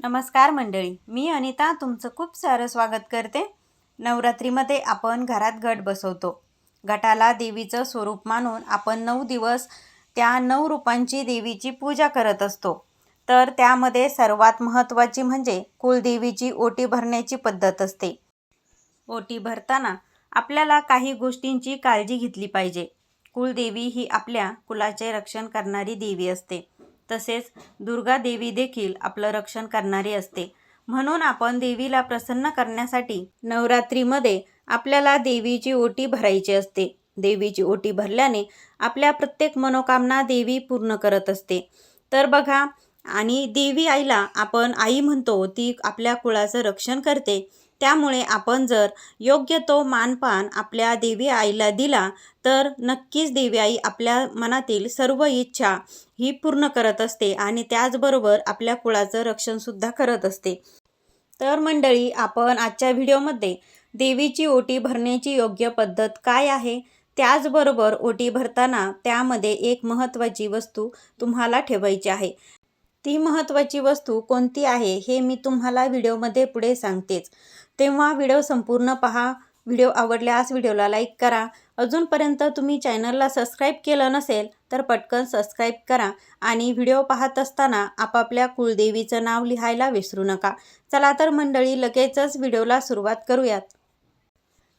नमस्कार मंडळी मी अनिता तुमचं खूप सारं स्वागत करते. नवरात्रीमध्ये आपण घरात घट बसवतो. घटाला देवीचं स्वरूप मानून आपण नऊ दिवस त्या नऊ रूपांची देवीची पूजा करत असतो. तर त्यामध्ये सर्वात महत्त्वाची म्हणजे कुलदेवीची ओटी भरण्याची पद्धत असते. ओटी भरताना आपल्याला काही गोष्टींची काळजी घेतली पाहिजे. कुलदेवी ही आपल्या कुलाचे रक्षण करणारी देवी असते. तसेच दुर्गा देवी देखील आपलं रक्षण करणारी असते. म्हणून आपण देवीला प्रसन्न करण्यासाठी नवरात्रीमध्ये आपल्याला देवीची ओटी भरायची असते. देवीची ओटी भरल्याने आपल्या प्रत्येक मनोकामना देवी पूर्ण करत असते. तर बघा आणि देवी आईला आपण आई म्हणतो ती आपल्या कुळाचं रक्षण करते. त्यामुळे आपण जर योग्य तो मानपान आपल्या देवी आईला दिला तर नक्कीच देवी आई आपल्या मनातील सर्व इच्छा ही पूर्ण करत असते आणि त्याचबरोबर आपल्या कुळाचं रक्षणसुद्धा करत असते. तर मंडळी आपण आजच्या व्हिडिओमध्ये देवीची ओटी भरण्याची योग्य पद्धत काय आहे? त्याचबरोबर ओटी भरताना त्यामध्ये एक महत्त्वाची वस्तू तुम्हाला ठेवायची आहे. ती महत्त्वाची वस्तू कोणती आहे हे मी तुम्हाला व्हिडिओमध्ये पुढे सांगतेच. तेव्हा व्हिडिओ संपूर्ण पहा. व्हिडिओ आवडल्यास व्हिडिओला लाईक करा. अजूनपर्यंत तुम्ही चॅनलला सबस्क्राईब केलं नसेल तर पटकन सबस्क्राईब करा आणि व्हिडिओ पाहत असताना आपापल्या कुलदेवीचं नाव लिहायला विसरू नका. चला तर मंडळी लगेचच व्हिडिओला सुरुवात करूयात.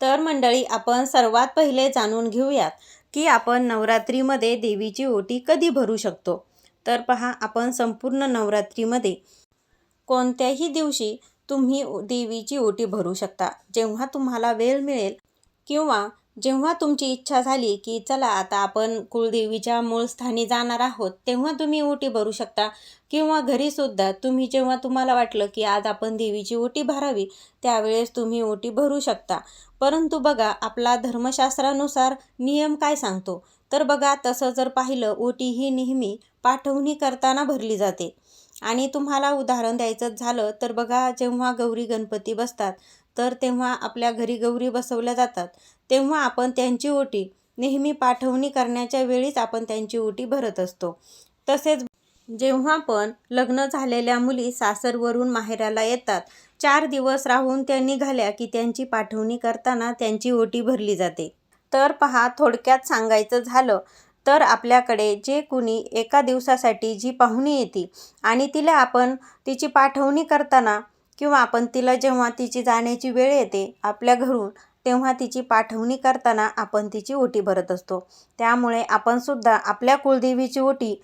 तर मंडळी आपण सर्वात पहिले जाणून घेऊयात की आपण नवरात्रीमध्ये देवीची ओटी कधी भरू शकतो. तर पहा आपण संपूर्ण नवरात्रीमध्ये कोणत्याही दिवशी तुम्ही देवीची ओटी भरू शकता. जेव्हा तुम्हाला वेळ मिळेल किंवा जेव्हा तुमची इच्छा झाली की चला आता आपण कुलदेवीच्या मूळ स्थानी जाणार आहोत तेव्हा तुम्ही ओटी भरू शकता. किंवा घरीसुद्धा तुम्ही जेव्हा तुम्हाला वाटलं की आज आपण देवीची ओटी भरावी त्यावेळेस तुम्ही ओटी भरू शकता. परंतु बघा आपला धर्मशास्त्रानुसार नियम काय सांगतो? तर बघा तसं जर पाहिलं ओटी ही नेहमी पाठवणी करताना भरली जाते. आणि तुम्हाला उदाहरण द्यायचं झालं तर बघा जेव्हा गौरी गणपती बसतात तर तेव्हा आपल्या घरी गौरी बसवल्या जातात. तेव्हा आपण त्यांची ओटी नेहमी पाठवणी करण्याच्या वेळीच आपण त्यांची ओटी भरत असतो. तसेच जेव्हा पण लग्न झालेल्या मुली सासरवरून माहेराला येतात चार दिवस राहून त्या निघाल्या की त्यांची पाठवणी करताना त्यांची ओटी भरली जाते. तर पहा थोडक्यात सांगायचं झालं तर आपल्याकडे जे कुणी एका दिवसासाठी जी पाहुणी येते आणि तिला आपण तिची पाठवणी करताना किंवा आपण तिला जेव्हा तिची जाण्याची वेळ येते आपल्या घरून तेव्हा तिची पाठवणी करताना आपण तिची ओटी भरत असतो. त्यामुळे आपण सुद्धा आपल्या कुलदेवीची ओटी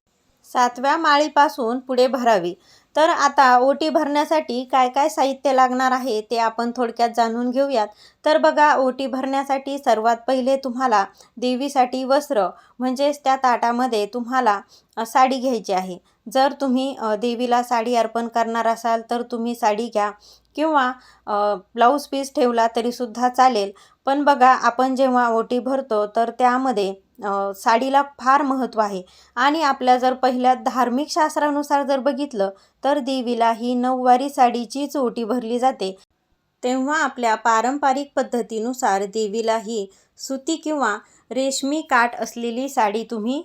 सातव्या माळीपासून पुढे भरावी. तर आता ओटी भरण्यासाठी काय काय साहित्य लागणार आहे ते आपण थोडक्यात जाणून घेऊयात. तर बघा ओटी भरण्यासाठी सर्वात पहिले तुम्हाला देवीसाठी वस्त्र म्हणजेच त्या ताटामध्ये तुम्हाला साडी घ्यायची आहे. जर तुम्ही देवीला साडी अर्पण करणार असाल तर तुम्ही साडी घ्या. किंवा ब्लाऊज पीस ठेवला तरीसुद्धा चालेल. पण बघा आपण जेव्हा ओटी भरतो तर त्यामध्ये साडीला फार महत्त्व आहे. आणि आपल्या जर पहिल्या धार्मिक शास्त्रानुसार जर बघितलं तर देवीला ही नऊवारी साडीचीच ओटी भरली जाते. तेव्हा आपल्या पारंपरिक पद्धतीनुसार देवीला ही सुती किंवा रेशमी काठ असलेली साडी तुम्ही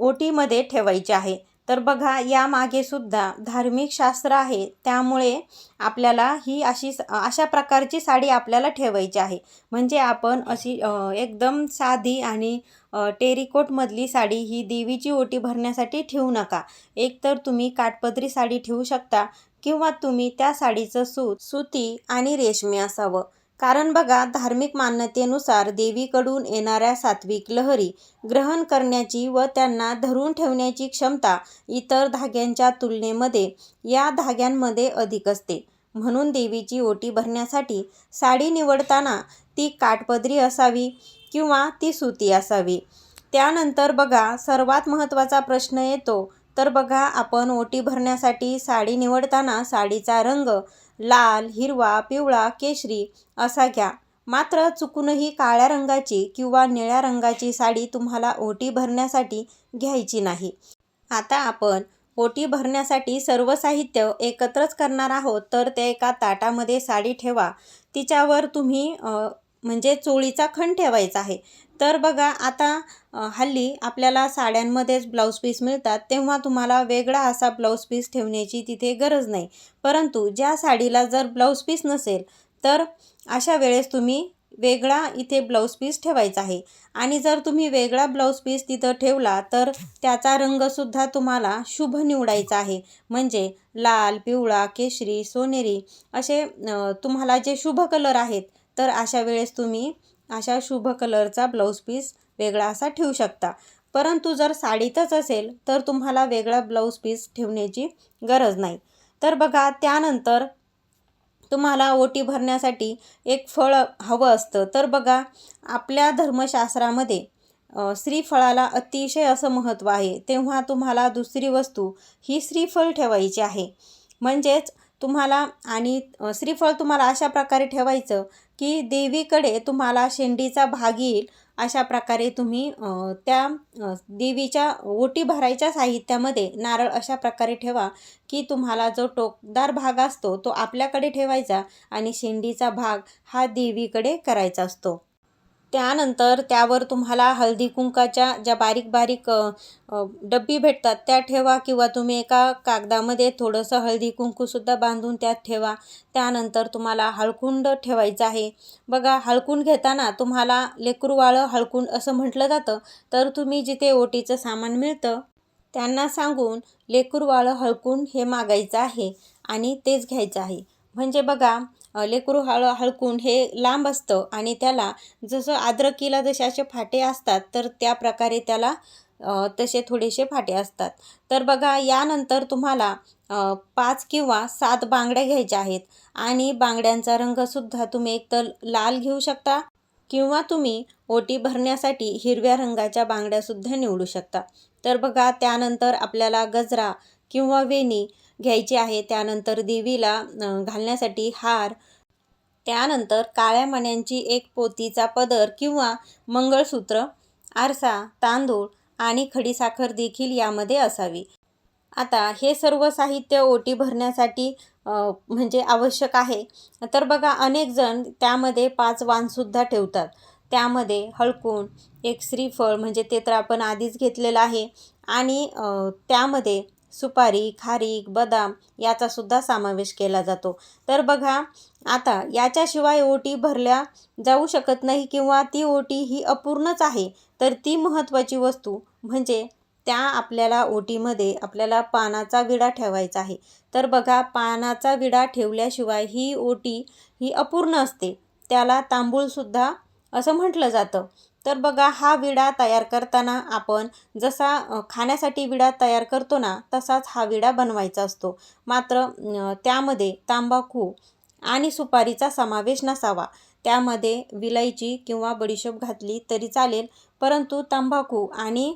ओटीमध्ये ठेवायची आहे. तर बघा यामागे सुद्धा धार्मिक शास्त्र आहे. त्यामुळे आपल्याला ही अशी अशा प्रकारची साडी आपल्याला ठेवायची आहे. म्हणजे आपण अशी एकदम साधी आणि टेरिकोटमधली साडी ही देवीची ओटी भरण्यासाठी ठेवू नका. एकतर तुम्ही काठपदरी साडी ठेवू शकता किंवा तुम्ही त्या साडीचं सूत सुती आणि रेशमी असावं. कारण बघा धार्मिक मान्यतेनुसार देवीकडून येणाऱ्या सात्विक लहरी ग्रहण करण्याची व त्यांना धरून ठेवण्याची क्षमता इतर धाग्यांच्या तुलनेमध्ये या धाग्यांमध्ये अधिक असते. म्हणून देवीची ओटी भरण्यासाठी साडी निवडताना ती काठपदरी असावी किंवा ती सुती असावी. त्यानंतर बघा सर्वात महत्त्वाचा प्रश्न येतो. तर बघा आपण ओटी भरण्यासाठी साडी निवडताना साडीचा रंग लाल हिरवा पिवळा केशरी असा घ्या. मात्र चुकूनही काळ्या रंगाची किंवा निळ्या रंगाची साडी तुम्हाला ओटी भरण्यासाठी घ्यायची नाही. आता आपण ओटी भरण्यासाठी सर्व साहित्य एकत्रच करणार आहोत तर ते एका ताटामध्ये साडी ठेवा. तिच्यावर तुम्ही म्हणजे चोळीचा खण ठेवायचा आहे. तर बघा आता हल्ली आपल्याला साड्यांमध्येच ब्लाऊज पीस मिळतात तेव्हा तुम्हाला वेगळा असा ब्लाऊज पीस ठेवण्याची तिथे गरज नाही. परंतु ज्या साडीला जर ब्लाऊज पीस नसेल तर अशा वेळेस तुम्ही वेगळा इथे ब्लाऊज पीस ठेवायचा आहे. आणि जर तुम्ही वेगळा ब्लाऊज पीस तिथं ठेवला तर त्याचा रंगसुद्धा तुम्हाला शुभ निवडायचा आहे. म्हणजे लाल पिवळा केशरी सोनेरी असे तुम्हाला जे शुभ कलर आहेत तर अशा वेळेस तुम्ही अशा शुभ कलरचा ब्लाऊज पीस वेगळा असा ठेवू शकता. परंतु जर साडीतच असेल तर तुम्हाला वेगळा ब्लाऊज पीस ठेवण्याची गरज नाही. तर बघा त्यानंतर तुम्हाला ओटी भरण्यासाठी एक फळ हवं असतं. तर बघा आपल्या धर्मशास्त्रामध्ये श्रीफळाला अतिशय असं महत्त्व आहे. तेव्हा तुम्हाला दुसरी वस्तू ही श्रीफळ ठेवायची आहे. म्हणजेच तुम्हाला आणि श्रीफळ तुम्हाला अशा प्रकारे ठेवायचं की देवीकडे तुम्हाला शेंडीचा भाग येईल अशा प्रकारे तुम्ही त्या देवीच्या ओटी भरायच्या साहित्यामध्ये नारळ अशा प्रकारे ठेवा की तुम्हाला जो टोकदार भाग असतो तो आपल्याकडे ठेवायचा आणि शेंडीचा भाग हा देवीकडे करायचा असतो. त्यानंतर त्यावर तुम्हाला हळदी कुंकाच्या ज्या बारीक बारीक डब्बी भेटतात त्या ठेवा किंवा तुम्ही एका कागदामध्ये थोडंसं हळदी कुंकूसुद्धा बांधून त्यात ठेवा. त्यानंतर तुम्हाला हळकुंड ठेवायचं आहे. बघा हळकुंड घेताना तुम्हाला लेकरूवाळं हळकुंड असं म्हटलं जातं. तर तुम्ही जिथे ओटीचं सामान मिळतं त्यांना सांगून लेकरूवाळं हळकुंड हे मागायचं आहे आणि तेच घ्यायचं आहे. म्हणजे बघा लेकरू हळ हळकुंड हे लांब असतं आणि त्याला जसं अद्रकीला जसे असे फाटे असतात तर त्या प्रकारे त्याला तसे थोडेसे फाटे असतात. तर बघा यानंतर तुम्हाला पाच किंवा सात बांगड्या घ्यायच्या आहेत आणि बांगड्यांचा रंगसुद्धा तुम्ही एकतर लाल घेऊ शकता किंवा तुम्ही ओटी भरण्यासाठी हिरव्या रंगाच्या बांगड्यासुद्धा निवडू शकता. तर बघा त्यानंतर आपल्याला गजरा किंवा वेणी घ्यायची आहे. त्यानंतर देवीला घालण्यासाठी हार. त्यानंतर काळ्या मण्यांची एक पोतीचा पदर किंवा मंगळसूत्र आरसा तांदूळ आणि खडीसाखर देखील यामध्ये असावी. आता हे सर्व साहित्य ओटी भरण्यासाठी म्हणजे आवश्यक आहे. तर बघा अनेक जण त्यामध्ये पाच वाणसुद्धा ठेवतात. त्यामध्ये हळकुंड एक श्रीफळ म्हणजे ते तर आपण आधीच घेतलेलं आहे. आणि त्यामध्ये सुपारी खारीक बदाम याचासुद्धा समावेश केला जातो. तर बघा आता याच्याशिवाय ओटी भरल्या जाऊ शकत नाही किंवा ती ओटी ही अपूर्णच आहे तर ती महत्त्वाची वस्तू म्हणजे त्या आपल्याला ओटीमध्ये आपल्याला पानाचा विडा ठेवायचा आहे. तर बघा पानाचा विडा ठेवल्याशिवाय ही ओटी ही अपूर्ण असते. त्याला तांबूळसुद्धा असं म्हटलं जातं. तर बघा हा विडा तयार करताना आपण जसा खाण्यासाठी विडा तयार करतो ना तसाच हा विडा बनवायचा असतो. मात्र त्यामध्ये तांबाखू आणि सुपारीचा समावेश नसावा. त्यामध्ये विलायची किंवा बडीशोप घातली तरी चालेल परंतु तंबाखू आणि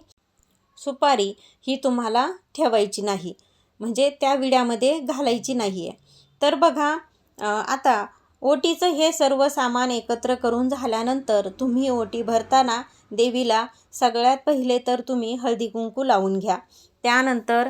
सुपारी ही तुम्हाला ठेवायची नाही. म्हणजे त्या विड्यामध्ये घालायची नाही आहे तर बघा आता ओटीचं हे सर्व सामान एकत्र करून झाल्यानंतर तुम्ही ओटी भरताना देवीला सगळ्यात पहिले तर तुम्ही हळदी कुंकू लावून घ्या. त्यानंतर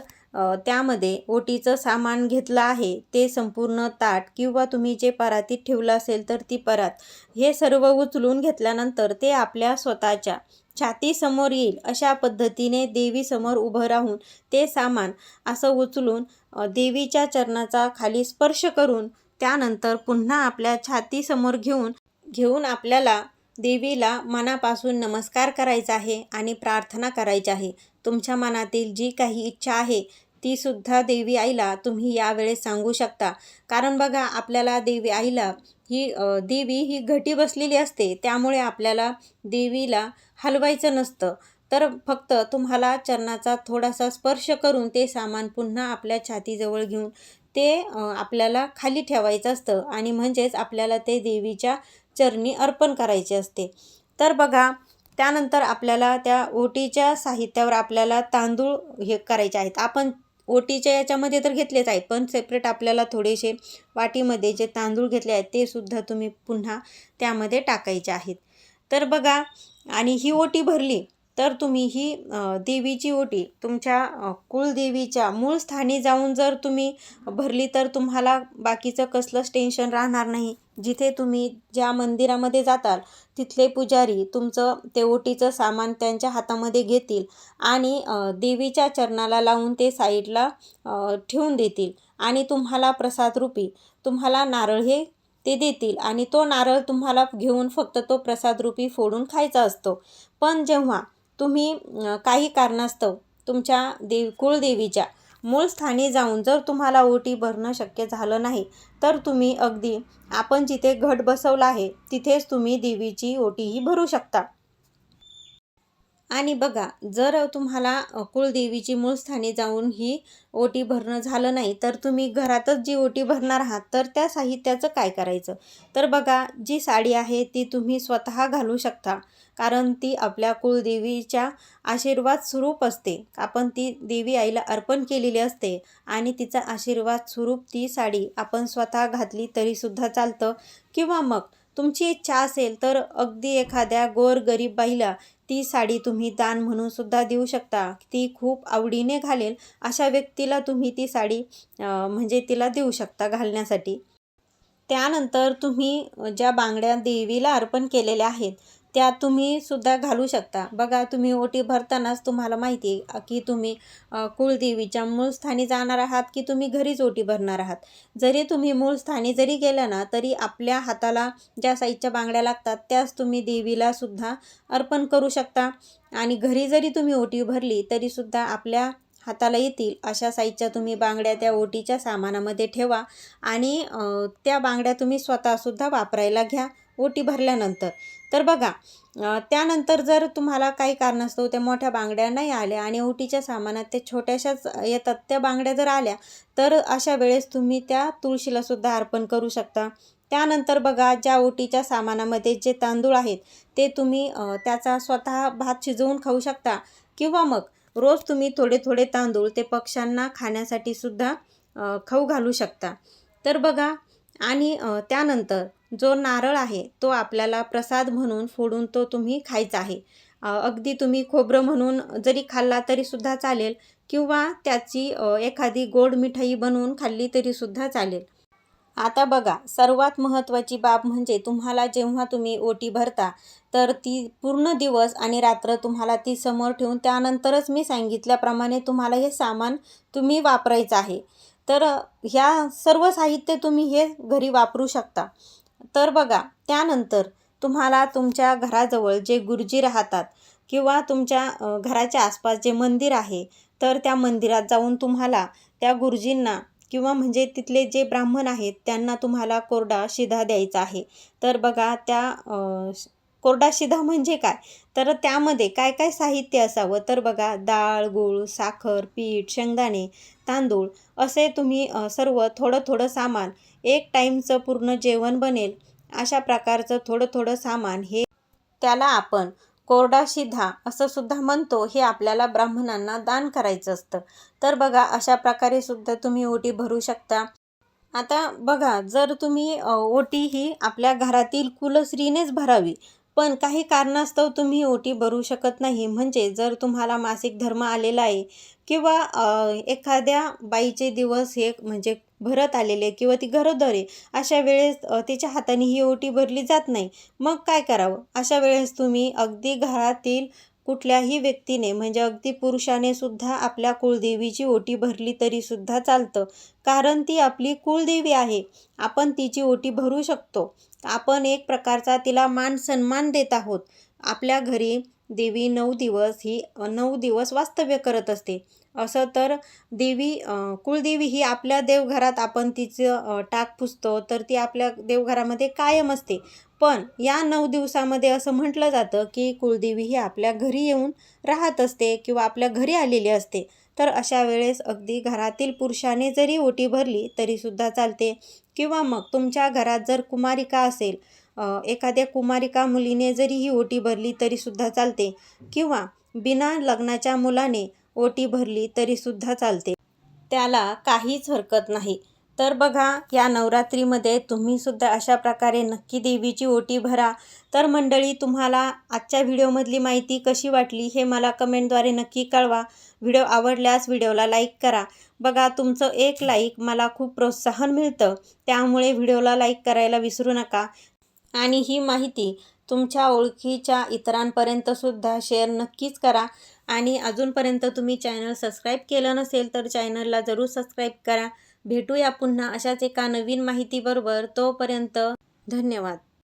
त्यामध्ये ओटीचं सामान घेतलं आहे ते संपूर्ण ताट किंवा तुम्ही जे परातीत ठेवलं असेल तर ती परात हे सर्व उचलून घेतल्यानंतर ते आपल्या स्वतःच्या छातीसमोर येईल. अशा पद्धतीने देवीसमोर उभं राहून ते सामान असं उचलून देवीच्या चरणाचा खाली स्पर्श करून त्यानंतर पुन्हा आपल्या छातीसमोर घेऊन घेऊन आपल्याला देवीला मनापासून नमस्कार करायचा आहे आणि प्रार्थना करायची आहे. तुमच्या मनातील जी काही इच्छा आहे ती सुद्धा देवी आईला तुम्ही यावेळेस सांगू शकता. कारण बघा आपल्याला देवी आईला ही देवी ही घटी बसलेली असते त्यामुळे आपल्याला देवीला हलवायचं नसतं. तर फक्त तुम्हाला चरणाचा थोडासा स्पर्श करून ते सामान पुन्हा आपल्या छातीजवळ घेऊन ते आपल्याला खाली ठेवायचं असतं आणि म्हणजेच आपल्याला ते देवीच्या चरणी अर्पण करायचे असते. तर बघा त्यानंतर आपल्याला त्या ओटीच्या साहित्यावर आपल्याला तांदूळ हे करायचे आहेत. आपण ओटीच्या याच्यामध्ये तर घेतलेच आहेत पण सेपरेट आपल्याला थोडेसे वाटीमध्ये जे तांदूळ घेतले आहेत ते सुद्धा तुम्ही पुन्हा त्यामध्ये टाकायचे आहेत. तर बघा आणि ही ओटी भरली तर तुम्ही ही देवीची ओटी तुमच्या कुलदेवीच्या मूळ स्थानी जाऊन जर तुम्ही भरली तर तुम्हाला बाकीचं कसलंच टेन्शन राहणार नाही. जिथे तुम्ही ज्या मंदिरामध्ये जाताल तिथले पुजारी तुमचं ते ओटीचं सामान त्यांच्या हातामध्ये घेतील आणि देवीच्या चरणाला लावून ते साईडला ठेवून देतील आणि तुम्हाला प्रसादरूपी तुम्हाला नारळ हे ते देतील आणि तो नारळ तुम्हाला घेऊन फक्त तो प्रसादरूपी फोडून खायचा असतो. पण जेव्हा तुम्ही काही कारणास्तव तुमच्या देव कुळदेवीच्या मूळ स्थानी जाऊन जर तुम्हाला ओटी भरणं शक्य झालं नाही तर तुम्ही अगदी आपण जिथे घट बसवला आहे तिथेच तुम्ही देवीची ओटीही भरू शकता. आणि बघा जर तुम्हाला कुळदेवीची मूळ स्थानी जाऊन ही ओटी भरणं झालं नाही तर तुम्ही घरातच जी ओटी भरणार आहात तर त्या साहित्याचं काय करायचं? तर बघा जी साडी आहे ती तुम्ही स्वतः घालू शकता कारण ती आपल्या कुळदेवीच्या आशीर्वाद स्वरूप असते. आपण ती देवी आईला अर्पण केलेली असते आणि तिचा आशीर्वाद स्वरूप ती साडी आपण स्वतः घातली तरीसुद्धा चालतं. किंवा मग तुमची इच्छा असेल तर अगदी एखाद्या गोर गरीब बाईला ती साडी तुम्ही दान म्हणून सुद्धा देऊ शकता. ती खूप आवडीने घालेल अशा व्यक्तीला तुम्ही ती साडी म्हणजे तिला देऊ शकता घालण्यासाठी. त्यानंतर तुम्ही ज्या बांगड्या देवीला अर्पण केलेल्या आहेत त्या तुम्ही सुद्धा घालू शकता. बघा तुम्ही ओटी भरतानाच तुम्हाला माहिती आहे की तुम्ही कुळदेवीच्या मूळ स्थानी जाणार आहात की तुम्ही घरीच ओटी भरणार आहात. जरी तुम्ही मूळ स्थानी जरी गेला ना तरी आपल्या हाताला ज्या साईजच्या बांगड्या लागतात त्याच तुम्ही देवीला सुद्धा अर्पण करू शकता. आणि घरी जरी तुम्ही ओटी भरली तरीसुद्धा आपल्या हाताला येतील अशा साईजच्या तुम्ही बांगड्या त्या ओटीच्या सामानामध्ये ठेवा. आणि त्या बांगड्या तुम्ही स्वतःसुद्धा वापरायला घ्या ओटी भरल्यानंतर. तर बघा त्यानंतर जर तुम्हाला काही कारणास्तव त्या मोठ्या बांगड्या नाही आल्या आणि ओटीच्या सामानात ते छोट्याशाच येतात त्या बांगड्या जर आल्या तर अशा वेळेस तुम्ही त्या तुळशीलासुद्धा अर्पण करू शकता. त्यानंतर बघा ज्या ओटीच्या सामानामध्ये जे तांदूळ आहेत ते तुम्ही त्याचा स्वतः भात शिजवून खाऊ शकता. किंवा मग रोज तुम्ही थोडे थोडे तांदूळ ते पक्ष्यांना खाण्यासाठी सुद्धा खाऊ घालू शकता. तर बघा आणि त्यानंतर जो नारळ आहे तो आपल्याला प्रसाद म्हणून फोडून तो तुम्ही खायचा आहे. अगदी तुम्ही खोबरं म्हणून जरी खाल्ला तरीसुद्धा चालेल किंवा त्याची एखादी गोड मिठाई बनवून खाल्ली तरीसुद्धा चालेल. आता बघा सर्वात महत्त्वाची बाब म्हणजे तुम्हाला जेव्हा तुम्ही ओटी भरता तर ती पूर्ण दिवस आणि रात्र तुम्हाला ती समोर ठेवून त्यानंतरच मी सांगितल्याप्रमाणे तुम्हाला हे सामान तुम्ही वापरायचं आहे. तर ह्या सर्व साहित्य तुम्ही हे घरी वापरू शकता. तर बघा त्यानंतर तुम्हाला तुमच्या घराजवळ जे गुरुजी राहतात किंवा तुमच्या घराच्या आसपास जे मंदिर आहे तर त्या मंदिरात जाऊन तुम्हाला त्या गुरुजींना किंवा म्हणजे तिथले जे ब्राह्मण आहेत त्यांना तुम्हाला कोरडा शिधा द्यायचा आहे. तर बघा त्या कोरडा शिधा म्हणजे काय? तर त्यामध्ये काय काय साहित्य असावं? तर बघा डाळ गूळ साखर पीठ शेंगदाणे तांदूळ असे तुम्ही सर्व थोडं थोडं सामान एक टाईमचं पूर्ण जेवण बनेल. अशा प्रकारचं थोडं थोडं सामान हे त्याला आपण कोरडा शिधा असं सुद्धा म्हणतो हे आपल्याला ब्राह्मणांना दान करायचं असतं. तर बघा अशा प्रकारे सुद्धा तुम्ही ओटी भरू शकता. आता बघा जर तुम्ही ओटी ही आपल्या घरातील कुलश्रीनेच भरावी पण काही कारणास्तव तुम्ही ओटी भरू शकत नाही. म्हणजे जर तुम्हाला मासिक धर्म आलेला आहे किंवा एखाद्या बाईचे दिवस हे म्हणजे भरत आलेले किंवा ती गरोदर आहे अशा वेळेस तिच्या हाताने ही ओटी भरली जात नाही. मग काय करावं? अशा वेळेस तुम्ही अगदी घरातील कुठल्याही व्यक्तीने म्हणजे अगदी पुरुषाने सुद्धा आपल्या कुळदेवीची ओटी भरली तरी सुद्धा चालतं. कारण ती आपली कुळदेवी आहे. आपण तिची ओटी भरू शकतो. आपण एक प्रकारचा तिला मान सन्मान देत आहोत. आपल्या घरी देवी नऊ दिवस ही नऊ दिवस वास्तव्य करत असते. असं तर देवी कुळदेवी ही आपल्या देवघरात आपण तिचं टाक पुसतो तर ती आपल्या देवघरामध्ये कायम असते. पण या नऊ दिवसामध्ये असं म्हटलं जातं की कुळदेवी ही आपल्या घरी येऊन राहत असते किंवा आपल्या घरी आलेली असते. तर अशा वेळेस अगदी घरातील पुरुषाने जरी ओटी भरली तरीसुद्धा चालते. किंवा मग तुमच्या घरात जर कुमारिका असेल एखाद्या कुमारिका मुलीने जरी ही ओटी भरली तरीसुद्धा चालते. किंवा बिना लग्नाच्या मुलाने ओटी भरली तरीसुद्धा चालते. त्याला काहीच हरकत नाही. तर बघा या नवरात्रीमध्ये तुम्हीसुद्धा अशा प्रकारे नक्की देवीची ओटी भरा. तर मंडळी तुम्हाला आजच्या व्हिडिओमधली माहिती कशी वाटली हे मला कमेंटद्वारे नक्की कळवा. व्हिडिओ आवडल्यास व्हिडिओला लाईक करा. बघा तुमचं एक लाईक मला खूप प्रोत्साहन मिळतं. त्यामुळे व्हिडिओला लाईक करायला विसरू नका. आणि ही माहिती तुमच्या ओळखीच्या इतरांपर्यंतसुद्धा शेअर नक्कीच करा. आणि अजूनपर्यंत तुम्ही चॅनल सबस्क्राईब केलं नसेल तर चॅनलला जरूर सबस्क्राईब करा. भेटूया पुन्हा अशाच एका नवीन माहितीबरोबर. तोपर्यंत धन्यवाद.